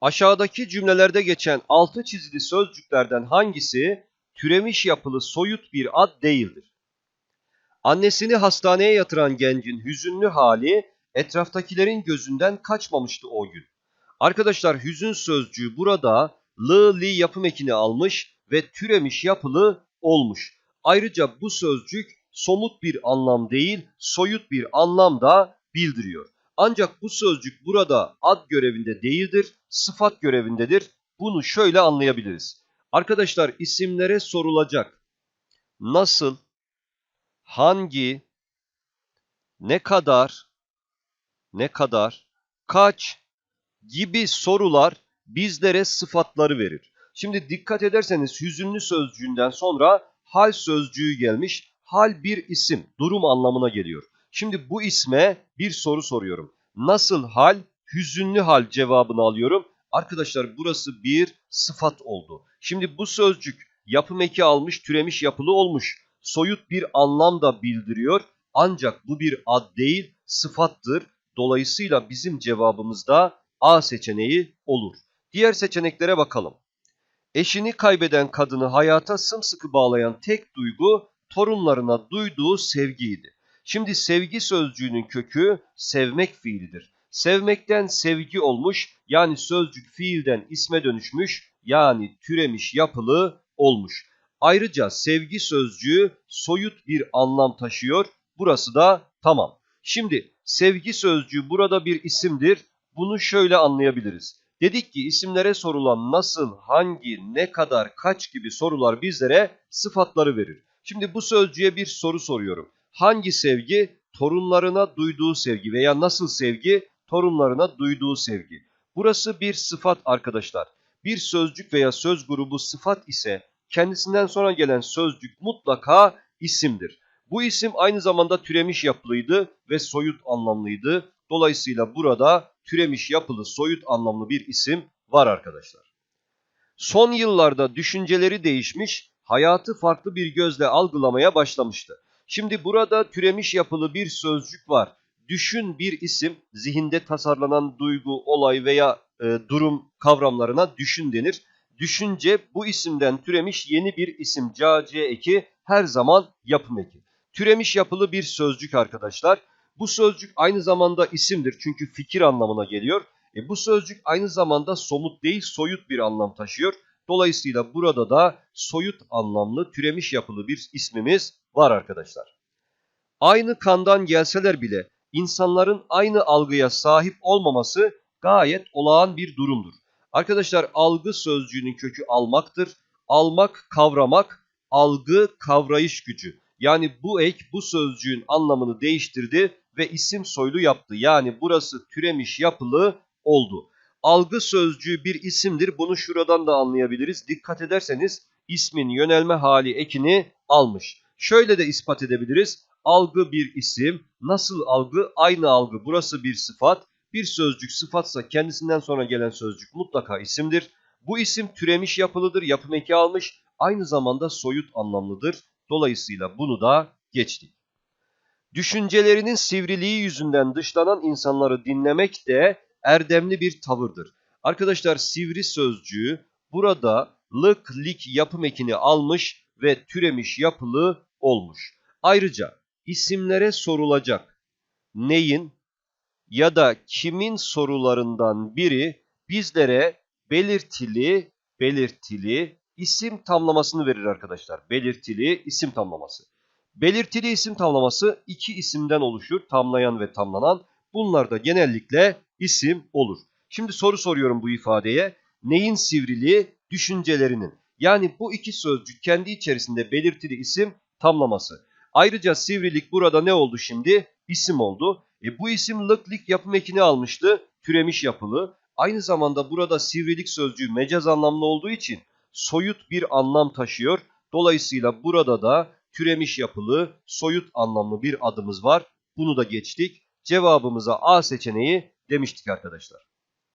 Aşağıdaki cümlelerde geçen altı çizili sözcüklerden hangisi türemiş yapılı soyut bir ad değildir? Annesini hastaneye yatıran gencin hüzünlü hali etraftakilerin gözünden kaçmamıştı o gün. Arkadaşlar hüzün sözcüğü burada lı li yapım ekini almış ve türemiş yapılı olmuş. Ayrıca bu sözcük somut bir anlam değil, soyut bir anlam da bildiriyor. Ancak bu sözcük burada ad görevinde değildir, sıfat görevindedir. Bunu şöyle anlayabiliriz. Arkadaşlar isimlere sorulacak. Nasıl, hangi, ne kadar, ne kadar, kaç gibi sorular bizlere sıfatları verir. Şimdi dikkat ederseniz hüzünlü sözcüğünden sonra hal sözcüğü gelmiş. Hal bir isim, durum anlamına geliyor. Şimdi bu isme bir soru soruyorum. Nasıl hal? Hüzünlü hal cevabını alıyorum. Arkadaşlar burası bir sıfat oldu. Şimdi bu sözcük yapım eki almış, türemiş yapılı olmuş. Soyut bir anlam da bildiriyor. Ancak bu bir ad değil, sıfattır. Dolayısıyla bizim cevabımızda A seçeneği olur. Diğer seçeneklere bakalım. Eşini kaybeden kadını hayata sımsıkı bağlayan tek duygu torunlarına duyduğu sevgiydi. Şimdi sevgi sözcüğünün kökü sevmek fiilidir. Sevmekten sevgi olmuş yani sözcük fiilden isme dönüşmüş yani türemiş yapılı olmuş. Ayrıca sevgi sözcüğü soyut bir anlam taşıyor. Burası da tamam. Şimdi sevgi sözcüğü burada bir isimdir. Bunu şöyle anlayabiliriz. Dedik ki isimlere sorulan nasıl, hangi, ne kadar, kaç gibi sorular bizlere sıfatları verir. Şimdi bu sözcüğe bir soru soruyorum. Hangi sevgi? Torunlarına duyduğu sevgi veya nasıl sevgi? Torunlarına duyduğu sevgi. Burası bir sıfat arkadaşlar. Bir sözcük veya söz grubu sıfat ise kendisinden sonra gelen sözcük mutlaka isimdir. Bu isim aynı zamanda türemiş yapılıydı ve soyut anlamlıydı. Dolayısıyla burada türemiş yapılı soyut anlamlı bir isim var arkadaşlar. Son yıllarda düşünceleri değişmiş, hayatı farklı bir gözle algılamaya başlamıştı. Şimdi burada türemiş yapılı bir sözcük var. Düşün bir isim, zihinde tasarlanan duygu, olay veya e, durum kavramlarına düşün denir. Düşünce bu isimden türemiş yeni bir isim cac eki her zaman yapım eki. Türemiş yapılı bir sözcük arkadaşlar. Bu sözcük aynı zamanda isimdir çünkü fikir anlamına geliyor. E, bu sözcük aynı zamanda somut değil soyut bir anlam taşıyor. Dolayısıyla burada da soyut anlamlı türemiş yapılı bir ismimiz var arkadaşlar. Aynı kandan gelseler bile insanların aynı algıya sahip olmaması gayet olağan bir durumdur. Arkadaşlar algı sözcüğünün kökü almaktır. Almak, kavramak, algı, kavrayış gücü. Yani bu ek bu sözcüğün anlamını değiştirdi ve isim soylu yaptı. Yani burası türemiş yapılı oldu. Algı sözcüğü bir isimdir. Bunu şuradan da anlayabiliriz. Dikkat ederseniz ismin yönelme hali ekini almış. Şöyle de ispat edebiliriz. Algı bir isim. Nasıl algı? Aynı algı. Burası bir sıfat. Bir sözcük sıfatsa kendisinden sonra gelen sözcük mutlaka isimdir. Bu isim türemiş yapılıdır. Yapım eki almış. Aynı zamanda soyut anlamlıdır. Dolayısıyla bunu da geçtik. Düşüncelerinin sivriliği yüzünden dışlanan insanları dinlemek de erdemli bir tavırdır. Arkadaşlar sivri sözcüğü burada lık lik yapım ekini almış ve türemiş yapılı olmuş. Ayrıca isimlere sorulacak neyin ya da kimin sorularından biri bizlere belirtili belirtili isim tamlamasını verir arkadaşlar. Belirtili isim tamlaması. Belirtili isim tamlaması iki isimden oluşur. Tamlayan ve tamlanan. Bunlar da genellikle isim olur. Şimdi soru soruyorum bu ifadeye. Neyin sivriliği? Düşüncelerinin. Yani bu iki sözcük kendi içerisinde belirtili isim tamlaması. Ayrıca sivrilik burada ne oldu şimdi? İsim oldu. E bu isim lıklik yapım ekini almıştı. Türemiş yapılı. Aynı zamanda burada sivrilik sözcüğü mecaz anlamlı olduğu için soyut bir anlam taşıyor. Dolayısıyla burada da türemiş yapılı soyut anlamlı bir adımız var. Bunu da geçtik. Cevabımıza A seçeneği demiştik arkadaşlar.